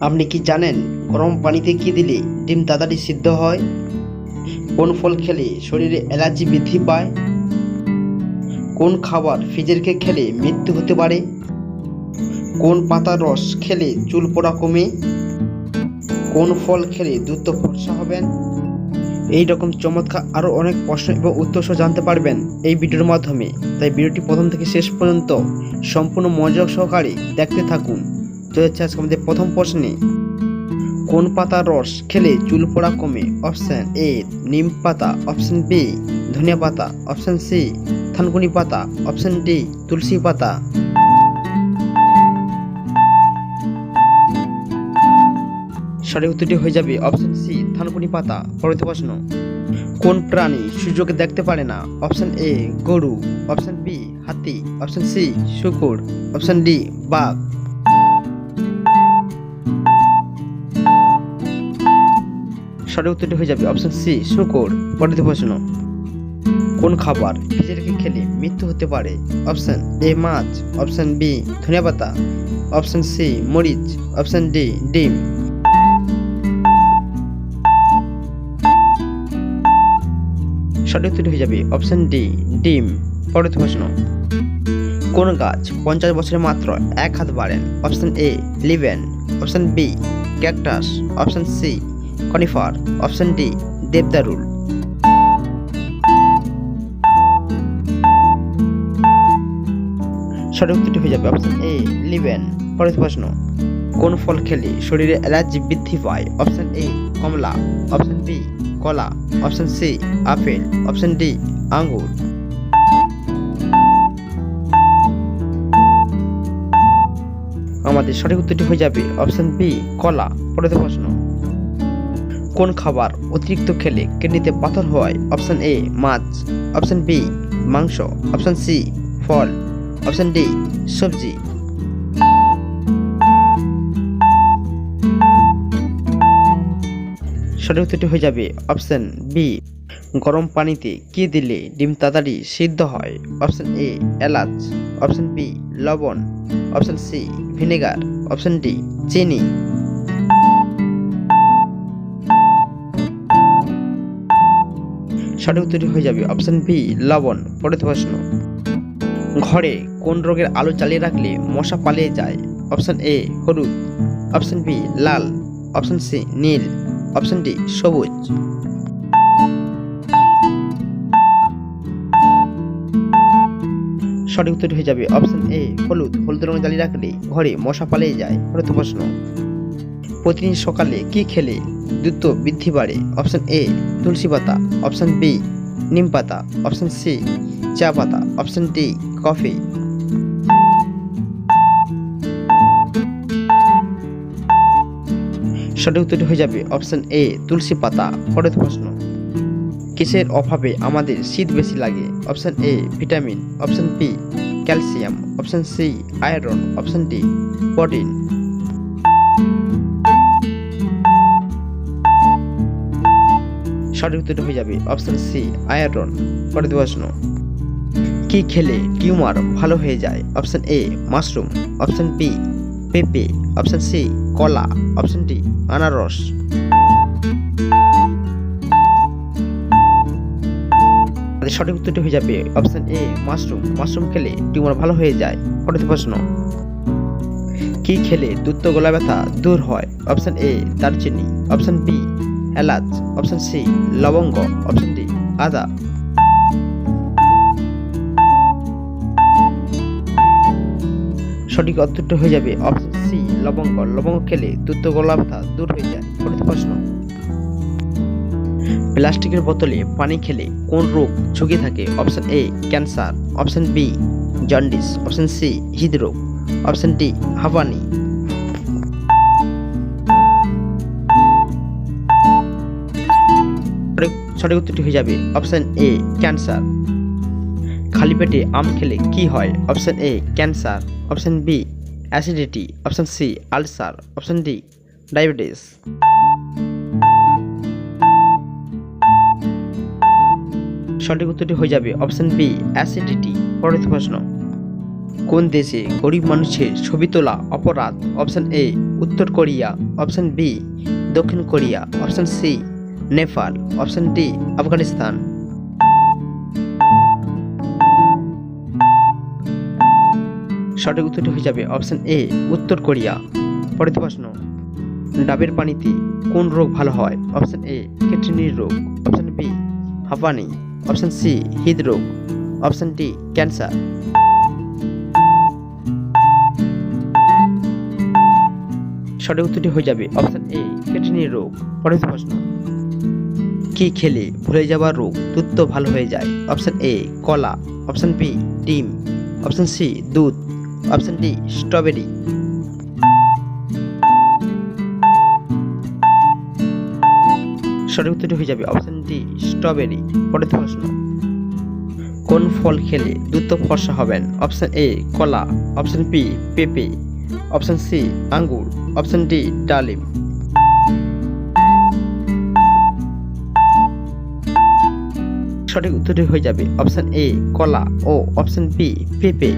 আপনি কি জানেন গরম পানিতে কি দিলে ডিম তাড়াতাড়ি সিদ্ধ হয়? কোন ফল খেলে শরীরে অ্যালার্জি বৃদ্ধি পায়? কোন খাবার ফ্রিজের রেখে খেলে মৃত্যু হতে পারে? কোন পাতার রস খেলে চুল পড়া কমে? কোন ফল খেলে দ্রুত ফর্সা হবেন? এই রকম চমৎকার আরও অনেক প্রশ্ন এবং উত্তর সহ জানতে পারবেন এই ভিডিওর মাধ্যমে। তাই ভিডিওটি প্রথম থেকে শেষ পর্যন্ত সম্পূর্ণ মনোযোগ সহকারে দেখতে থাকুন। তো হচ্ছে আজকে আমাদের প্রথম প্রশ্নে কোন পাতার রস খেলে চুল পড়া কমে? অপশন এ নিম পাতা। অপশন বি ধনিয়া পাতা। অপশন সি থানকুনি পাতা। অপশন ডি তুলসী পাতা। সঠিক উত্তরটি হয়ে যাবে অপশন সি থানকুনি পাতা। পরবর্তী প্রশ্ন, কোন প্রাণী সূর্যকে দেখতে পারে না? অপশন এ গরু। অপশন বি হাতি। অপশন সি শুকুর। অপশন ডি বাঘ। সঠিক উত্তরটি হয়ে যাবে। অপশন সি শুকুর। পরবর্তী প্রশ্ন, কোন খাবার ভিজে রেখে খেলে মৃত্যু হতে পারে? অপশন এ মাছ। অপশন বি ধনিয়া পাতা। অপশন সি মরিচ। অপশন ডি ডিম। সঠিক উত্তরটি হয়ে যাবে। অপশন ডি ডিম। পরবর্তী প্রশ্ন, কোন গাছ পঞ্চাশ বছরে মাত্র এক হাত বাড়েন? Option A লিভেন। Option B cactus. Option C conifer, option D, দেবদারুল। সঠিক উত্তরটি হয়ে যাবে অপশন এ লিভেন পরবর্তী প্রশ্ন, কোন ফল খেলে শরীরে অ্যালার্জি বৃদ্ধি পায়? অপশন এ, কমলা। অপশন বি, কলা। Option C, apple. Option D, আঙ্গুর। আমাদের সঠিক উত্তরটি হয়ে যাবে অপশন বি, কলা। পরবর্তী প্রশ্ন কোন খাবার অতিরিক্ত খেলে কিডনিতে পাথর হয় অপশান এ মাছ, অপশন বি মাংস, অপশন সি ফল, অপশন ডি সবজি। সঠিক উত্তরটি হয়ে যাবে অপশান বি গরম পানিতে কি দিলে ডিম তাড়াতাড়ি সিদ্ধ হয়? অপশান এ এলাচ, অপশান বি লবণ, option C vinegar, option D চিনি। সঠিক উত্তরটি হয়ে যাবে। অপশন বি লবণ পরবর্তী প্রশ্ন ঘরে কোন রোগের আলো জ্বালিয়ে রাখলে মশা পালিয়ে যায়? অপশন এ হলুদ। অপশন বি লাল। অপশন সি নীল। অপশন ডি সবুজ। সঠিক উত্তরটি হয়ে যাবে। অপশন এ হলুদ। হলুদ রঙ জ্বালিয়ে রাখলে ঘরে মশা পালিয়ে যায়। পরবর্তী প্রশ্ন প্রতিদিন সকালে কি খেলে? দ্রুত বৃদ্ধি বাড়ে। অপশান এ, তুলসী পাতা। অপশান বি, নিম পাতা। অপশান সি, চা পাতা। Option D, coffee. সঠিক উত্তরটি হয়ে যাবে অপশান এ, তুলসী পাতা। পরবর্তী প্রশ্ন, কিসের অভাবে আমাদের শীত বেশি লাগে? Option A, vitamin. Option B, calcium. Option C, iron. Option D, protein. সঠিক উত্তরটি হয়ে যাবে। অপশন সি আয়রন পরবর্তী প্রশ্ন কি খেলে টিউমার ভালো হয়ে যায়? Option A mushroom option B পেঁপে। অপশন সি কলা। অপশন ডি আনারস। সঠিক উত্তরটি হয়ে যাবে অপশন এ মাশরুম মাশরুম খেলে টিউমার ভালো হয়ে যায়। পরবর্তী প্রশ্ন কি খেলে দ্রুত গলা ব্যথা দূর হয়? অপশন এ দারচিনি। অপশন বি এলাচ অপশন সি লবঙ্গ অপশন ডি আদা। সঠিক উত্তরটি হয়ে যাবে অপশন সি লবঙ্গ। লবঙ্গ খেলে দ্রুত গলা ব্যথা দূর হয়ে যায়। পরবর্তী প্রশ্ন। প্লাস্টিকের বোতলে পানি খেলে কোন রোগ ঝুঁকি থাকে? Option A cancer. Option B jaundice option C হৃদরোগ। অপশন ডি হাঁপানি। সঠিক- উত্তরটি হয়ে যাবে অপশন এ ক্যান্সার খালি পেটে আম খেলে কি হয়? Option A cancer option B acidity option C ulcer option D diabetes সঠিক উত্তরটি হয়ে যাবে অপশন বি অ্যাসিডিটি পরবর্তী প্রশ্ন। কোন দেশে গরিব মানুষের ছবি তোলা অপরাধ? অপশন এ উত্তর কোরিয়া। অপশন বি দক্ষিণ Korea. Option C Nepal, option D, Afghanistan. সঠিক উত্তরটি হয়ে যাবে অপশন এ, উত্তর কোরিয়া। পরের প্রশ্ন, ডাবের পানিতে কোন রোগ ভালো হয়? অপশন এ কিডনির রোগ। অপশন বি, হাঁপানি। অপশন সি, হৃদরোগ। Option D, cancer. সঠিক উত্তরটি হয়ে যাবে অপশন এ কিডনির রোগ। পরের প্রশ্ন কি খেলে ভুলে যাওয়ার রোগ দ্রুত ভালো হয়ে যায়? অপশান এ কলা। অপশান বি ডিম। অপশন সি দুধ। Option D strawberry. সঠিক উত্তরটি হয়ে যাবে অপশান ডি স্ট্রবেরি। পরের প্রশ্ন। কোন ফল খেলে দ্রুত ফর্সা হবেন? অপশান এ কলা। অপশান বি পেঁপে। অপশান সি আঙ্গুর। অপশান ডি ডালিম। সঠিক উত্তরটি হয়ে যাবে। অপশন এ কলা ও অপশন বি পেঁপে।